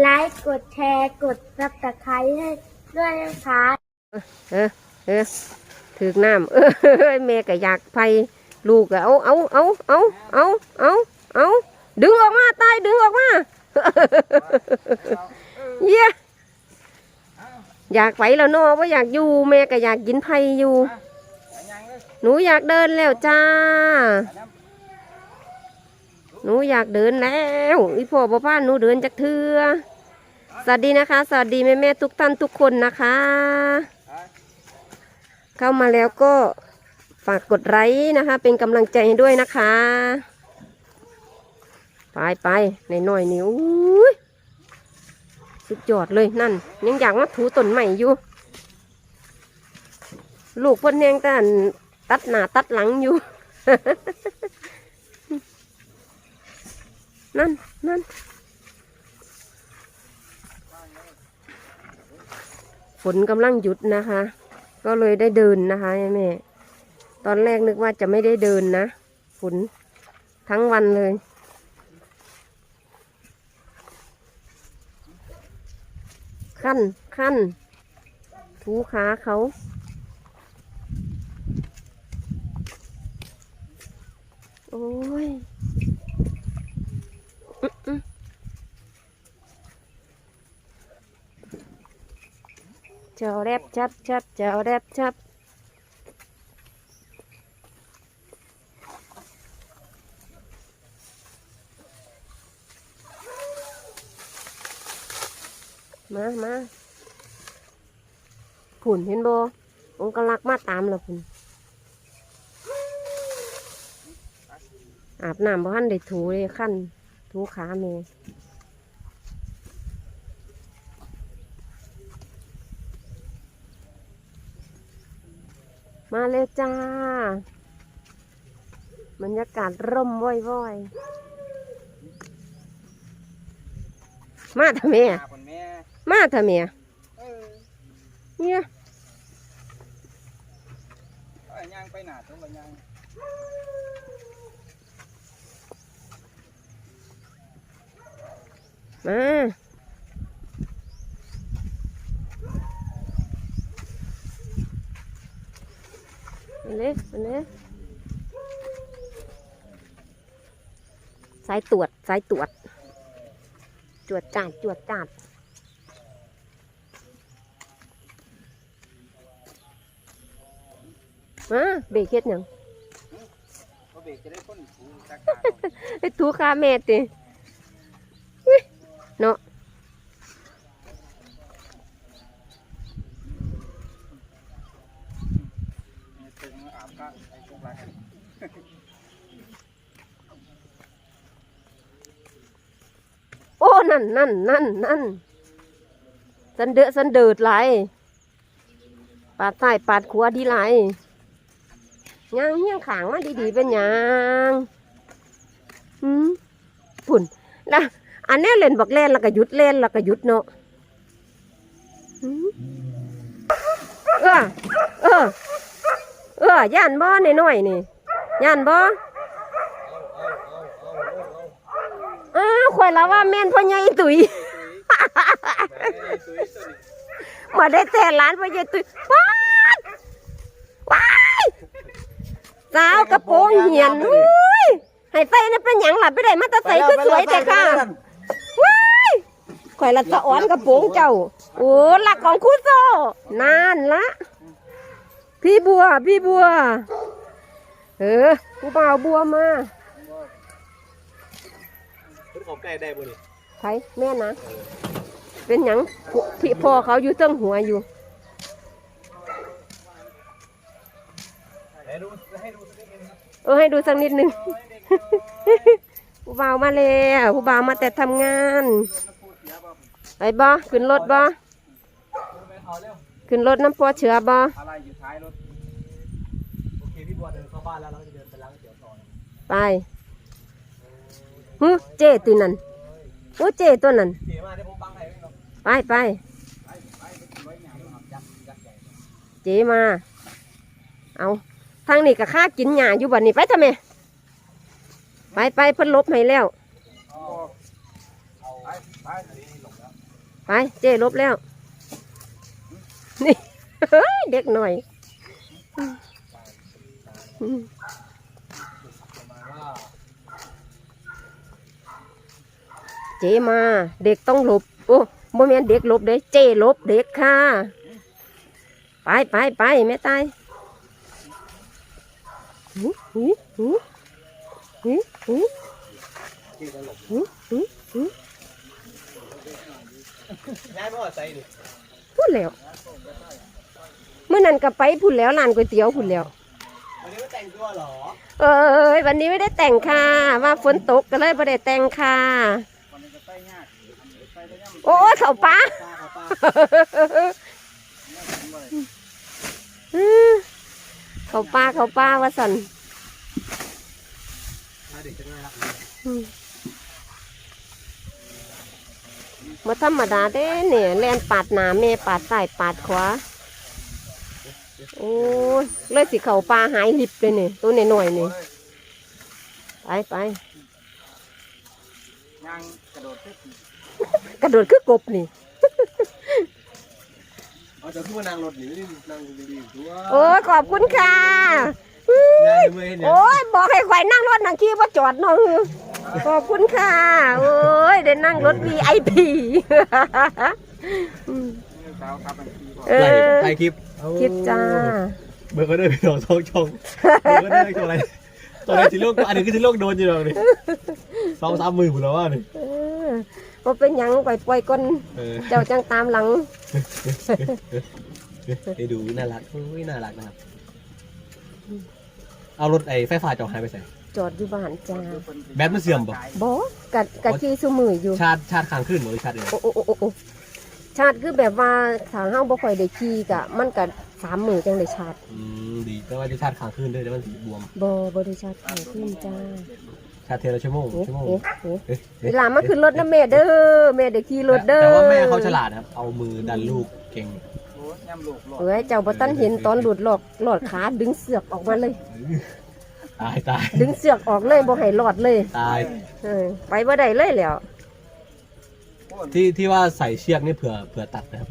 ไลค์กดแชร์กดซับสไครต์ให้ด้วยนะคะเออเออถึกน้ำเออแม่ก็อยากไปลูกก็เอาเอาเอาเอาเอาเอาเอาดึงออกมาตายดึงออกมาเยี่ยอยากไปแล้วนาะว่าอยากอยู่แม่ก็อยากกินไผ่อยู่ หนูอยากเดินแล้วจ้า หนูอยากเดินแล้วอีพ่อบ่พาหนูเดินจากเทือ สวัสดีนะคะ สวัสดีแม่แม่ทุกท่านทุกคนนะคะ เข้ามาแล้วก็ฝากกดไลค์นะคะ เป็นกำลังใจให้ด้วยนะคะ ไปไปในหน่อยนิ้วสุดยอดเลยนั่น ยังอยากมาถูต้นใหม่อยู่ ลูกเพ่นแหงแต่ตัดหน้าตัดหลังอยู่ นั่นนั่น ฝนกำลังหยุดนะคะ ก็เลยได้เดินนะคะแม่ตอนแรกนึกว่าจะไม่ได้เดินนะฝนทั้งวันเลย ขั้นขั้นถูขาเขาโอ้ย อืออื้อเจ้าแรบชับชับเจ้าแรบชับมามาผุ่นเห็นบ่องค์กลักมาตามแล้วผุนอาบน้ำบ่ทันได้ถูเลยขั้นถูขาเมย มาเลยจ้าบรรยากาศร่มว่อยๆ มาทำไมอะคนแม่มาทำไมอะเออเนี่ยเอาย่างไปหนาตรงกับย่างมา ไปเลยไปเลยสายตรวจสายตรวจจวดจาดจวดจาดมาเบรกเฮ็ดหยังเบรกจะได้พ้นถูกรไอ้ทูขาแม่ติเนาะ ตึงอาบ ก็ไอ้พวกไรกันโอ้ นั่นนั่นนั่นนั่นสันเดอสันเดิดไหลปาดใต้ปาดขวาดีไหลยางเฮี้ยงขางมาดีๆเป็นยังหืมพุ่นละอันนี้เล่นบักเล่นแล้วก็หยุดเล่นแล้วก็หยุดเนาะหืมออเออเออ ย่านบ่นน้อยๆนี่ย่านบ่อ้าวข่อยละว่าแม่นพ่อใหญ่ตุ๋ยมาได้แต่ร้านพ่อใหญ่ตุ๋ยว้ายว้ายสาวกระโปรงเหียนอุ้ยให้ใส่นั่นเป็นหยังล่ะไปได้มาแตะใส่คือสวยแต่ค่ะว้ายข่อยละสะอ้อนกระโปรงเจ้าโอ้หลักของคู่โซนานละ พี่บัว พี่บัว เออผู้บ่าวบัวมาคุณของไก่ได้บ่นี่ใครแม่นะ เป็นหยังพี่พ่อเขาอยู่เตั้งหัวอยู่ ให้ดูให้ดูสักนิดนึงครับเออให้ดูสักนิดหนึ่งผู้บ่าวมาแล้วผู้บ่าวมาแต่ทำงานไปบ่ขึ้นรถบ่ไม่เอาเร็ว ขึ้นรถน้ำปัวเชือบ่อะไรอยู่ท้ายรถ โอเคพี่บัวเดินเข้าบ้านแล้วเราจะเดินไปล้างเสียวต่อไปฮึเจตีนั่นโอ้เจตัวนั่นเสียมาเดี๋ยวผมบังให้ไม่หรอกไปไปไปไปไปไว้หยาบครับยักษ์ยักษ์ใหญ่เจมา เอาทางนี้ก็ค่ากินหญ้าอยู่บัดนี้ไปทำไมไปไปเพิ่นลบให้แล้ว เอาไปไปอันนี้หลงแล้ว ไปเจ้ลบแล้ว นี่เฮ้ยเด็กหน่อยอืมประมาณว่าเจมา เด็กต้องหลบ โอ้โมเมนเด็กหลบเด้เจหลบเด็กค่ะ ไปไปไปแม่ตายหูหูหูหูหูที่ตลกหูหูหูย้ายมาว่าใส่ดิ พูดแล้วเมื่อนั้นก็ไปพูดแล้วร้านก๋วยเตี๋ยวพูดแล้ววันนี้ไม่แต่งตัวเหรอเอ้ยวันนี้ไม่ได้แต่งค่ะ ว่าฝนตกก็เลยไม่ได้แต่งค่ะวันนี้จะไปยากไปได้ยังโอ้ยเขาป้าป้าเขาป้าอื้อเขาป้าเขาป้าว่าสันมาเด็กจะน่ารัก อืมมาธรรมดาเด้เนี่ยแลนปาดหนาแม่ปาดซ้ายปาดขวาโอ้ยเลยสิเขาปลาหายลิบเลยเนี่ยตัวหน่อยๆนี่ไปไปย่างกระโดดขึ้นกระโดดคือกบนี่เอาจะขึ้นมานางรถหนีไม่ได้นางดีๆตัวโอ้ยขอบคุณค่ะนายเมื่อยเนี่ยโอ้ยบอกให้ข่อยนั่งรถนั่งขี่ว่าจอดเน้อง ขอบคุณค่ะ โอ้ยได้นั่งรถ VIP อืมสาวครับบัญชีบอกเออถ่ายคลิปคลิปจ้า เบอร์ก็ได้ไปสองสองช่องเบอร์ก็ได้ตัวอะไรตัวอะไรสิโลกอันนี้คือสิโลกโดนอยู่แล้วนี่สองสามหมื่นหมดแล้วว่านี่เออบ่เป็นหยังปล่อยปล่อยก้นเออเจ้าจังตามหลังให้ดูน่ารักอุ้ยน่ารักนะครับ เอารถไอ้ไฟฟ้าจอหายไปใส่ จอดอยู่บ้านจ้าแบตมันเสื่อมป่ะบ่กัดกัดขี่ซุมืออยู่ ชาร์จชาร์จค้างขึ้นหรือชาร์จเองโอ้โอ้โอ้โอ้โอ้ชาร์จคือแบบว่าถ้าเฮาบ่ค่อยได้ขี่กะ มันก็สามมือจังได้ชาร์จอืมดีแต่ว่าจะชาร์จค้างขึ้นด้วยแต่มันสีบวม บ่บ่ได้ชาร์จข้างขึ้นจ้าชาร์จเทละชั่วโมงเอ๊ะชั่วโมงเอ๊ะเอ๊ะเอ๊ะเวลามาขึ้นรถนะแม่เด้อแม่ได้ขี่รถเด้อแต่ว่าแม่เขาฉลาดนะครับ เอามือดันลูกเก่งเอ้ยเจ้าบ่ทันเห็นตอนหลุดหลอกหลอดขาดึงเสือกออกมาเลย ตายตายดึงเสือกออกเลยบ่ให้หลอดเลยตาย เออไปบ่ได้เลยแล้ว ที่ที่ว่าใส่เชือกนี่เผื่อเผื่อตัดนะครับ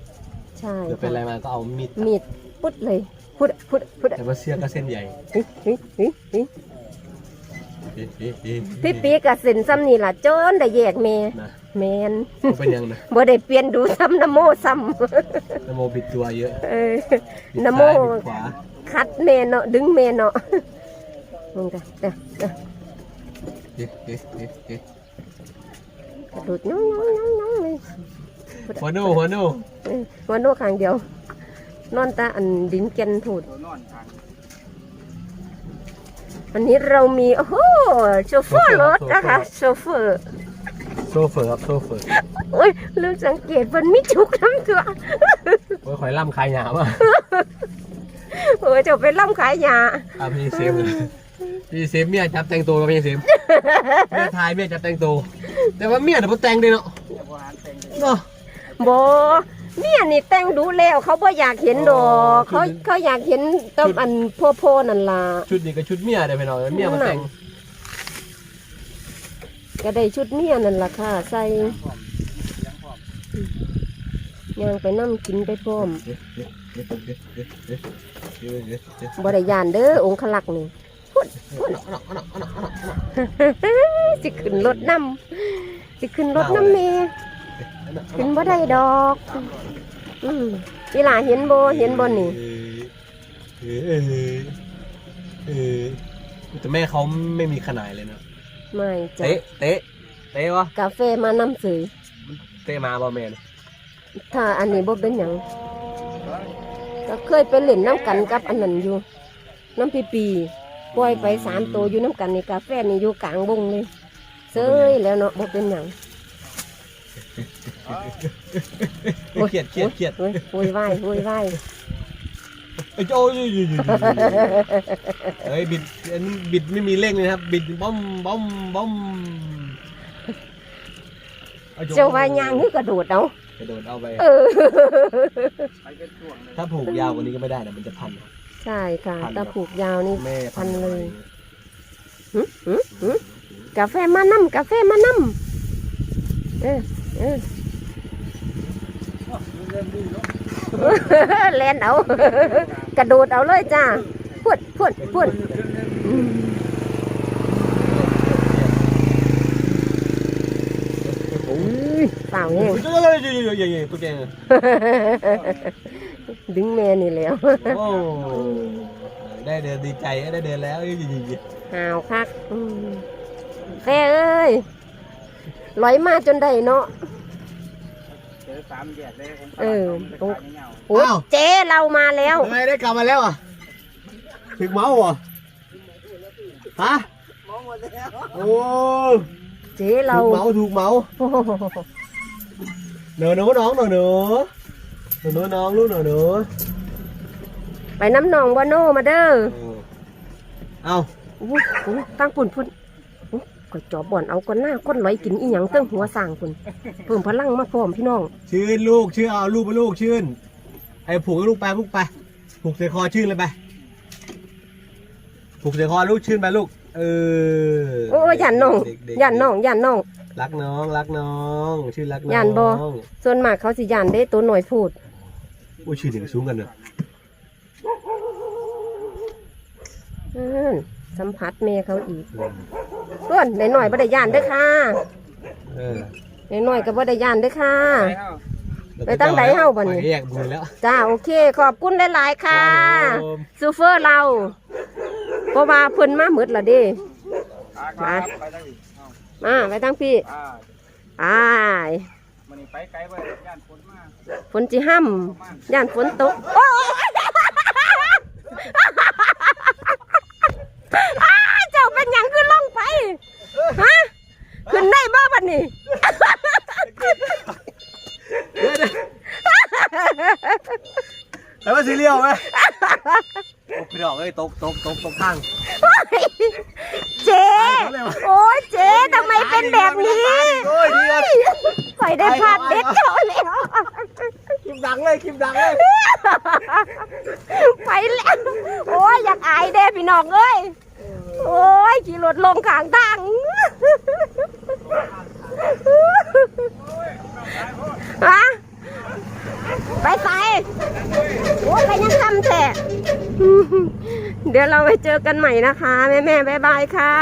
ใช่เผื่อเป็นอะไรมาก็เอามีดตัดมีดพุดเลยพุดพุดพุดแต่ว่าเชือกก็เส้นใหญ่เฮ้ยเฮ้ยเฮ้ยเฮ้ยเอ๊ะเอ๊ะเอ๊ะพี่ปีกับเส้นซ้ำนี่ล่ะจนได้แยกแม่นะแมนมันเป็นยังนะบ่ได้เปลี่ยนดูซ้ำนะโมซ้นโมบิดตัวเยอะำเออบิดนะโมซ้ายบิดขวา คัดแม่เนาะดึงแม่เนาะ มึงจ้ะเด้อเด้อเอ๊ะเอ๊ะเอ๊ะเอ๊ะกระโดดน้องน้องน้องน้องเลยหัวโน่หัวโน่เออวันโน่ข้างเดียว นอนตาอันดินแกนถูดวันนี้เรามี โอ้โหโชเฟอร์รถนะคะโชเฟอร์โซเฟอร์ครับโซเฟอร์โอ้ยลืมสังเกตมันไม่จุกทั้งตัวโอ้ยคอยล่ำคายหยามาโอ้ยเจะไปล่ำขายยาอะพี่เซมเลย พี่เซมเมียจับแต่งตัวกับพี่เซมเมียทายเมียจับแต่งตัวแต่ว่าเมียเดี๋ยวพอแต่งเลยเนาะเนาะบอเมียนี่แต่งดูแล้วเขาบ่อยากเห็นดอกอ๋อเขาเขาอยากเห็นต้อันพ่อพ่อนั่นล่ะชุดนี้ก็ชุดเมียเดี๋ยวไปหน่อยเมียมาแต่งก็ได้ชุดเมียนั่นล่ะค่ะ ใส่ย่างไปนั่กินไปพร้อมบ่ได้ยานเด้อองคลักษ์นี่พูดพูด สิขึ้นรถน้ำสิขึ้นรถน้ำเมขึ้นบ่ได้ดอก อืมเวลาเห็นบ่เห็นบ่นี่เออเออเออแต่แม่เขาไม่มีขนาดเลยนะไม่จ้ะเตะเตะเตะวะกาแฟมานำเสยเตะมาบ่แม่นถ้าอันนี้บ่เป็นหยังก็เคยไปเล่นน้ำกันกับอันนั้นอยู่ น้ำปีปี ปล่อยไปสามตัวอยู่น้ำกันนี่กาแฟนี่อยู่กลางวงเลยเซยแล้วเนาะบ่เป็นหยังเครียดเครียดเครียดโอ้ยโวยวายโวยวายเอ้ยโอ้ยอยู่อยู่อยู่เฮ้ยบิดอันนี้บิดไม่มีเร่งเลยนะครับ บิดบ้อมบ้อมบ้อมอโยเจ้าว่ายางนี่กระโดดเอากระโดดเอาไปเออถ้าผูกยาวกว่านี้ก็ไม่ได้นะมันจะพันครับ ใช่ค่ะพัน ถ้าผูกยาวนี่ แม่พันเลย หึหึหึกาแฟมานำกาแฟมานำเออเออแลนเอา กระโดดเอาเลยจ้าพวดพวดพวดอืมเปล่าแห้งเฮ้ยเฮ้ยเฮ้ยเฮ้ยเฮ้ยตัวแกง ดึงแม่นี่แล้วโอ้ได้เดินดีใจได้เดินแล้วยี่ยี่ยี่หาวคักอืมแฟ่เอ้ยลอยมาจนได้เนาะเจอสามแยกเลยผมเออตรงเงาโอ้เจ๊เรามาแล้วทำไมได้กลับมาแล้วอะถึงเมาเหรอฮะโอ้เจ๊เราถูกเมาถูกเมาโอ้โหหนูหนูน้องหนูหนู หนูหนูน้องลูกหนูหนูไปน้ำหนองวาโนมาเด้อเอาอู้หูตั้งปุ่นพุ่นอู้ก็จอบบ่อนเอาก้อนหน้าก้อนลอยกินอีหยังเติ้งหัวสร้างพุ่นเพิ่มพลังมาพร้อมพี่น้อง ชื่นลูกชื่อเอาลูกไปลูกชื่นไอ้ผูกให้ลูกไปลูกไป ผูกใส่คอชื่นเลยไป ผูกใส่คอลูกชื่นไปลูก เออโอ้ยยันน้องเด็กๆยันน้องยันน้อง รักน้องรักน้อง ชื่อรักน้องย่านบ่ส่วนมากเขาสิยันได้ตัวหน่อยพูด โอ้ยชื่อเด็กสูงกันเนอะอืมสัมผัสแม่เขาอีกเพื่อนหน่อยๆบ่ได้ย่านเด้อค่ะเออหน่อยๆก็บ่ได้ย่านเด้อค่ะ ไปเข้าไปตั้งใดเฮ้าบ่นี่ ไปแยกบุญแล้ว จ้าโอเค ขอบคุณหลายๆค่ะครับผม ซูเฟอร์เราเพราะว่าเพิ่นมาหมดและเด้มามา ไปได้อีกเอามาไปทั้งพี่อ่าไปมันนี่ไปไกลไปย่าน ฝนมาฝนจิห้ำย่านฝนตกโอ้ยอ้ายเจ้าเป็นหยังขึ้นลงไปฮะขึ้นได้บ้าบัดนี้แล้วมาซีเรียลไหมโอ้พี่ดอกเอ้ยตกตกตกตกข้างเจ๊โอ้ยเจ๊ทำไมเป็นแบบนี้โอ้ยดีกันใส่ได้พลาดเด็ดเขาแลิปดังเลยคลิปดังเลยไปแล้วโอ้ยอยากอายเด้พี่น้องเอ้ยโอ้ยขี่รถลงขางทางฮะไปใส่โอ้ยไปยังทำแท้เดี๋ยวเราไปเจอกันใหม่นะคะ แม่แม่บายบายค่ะ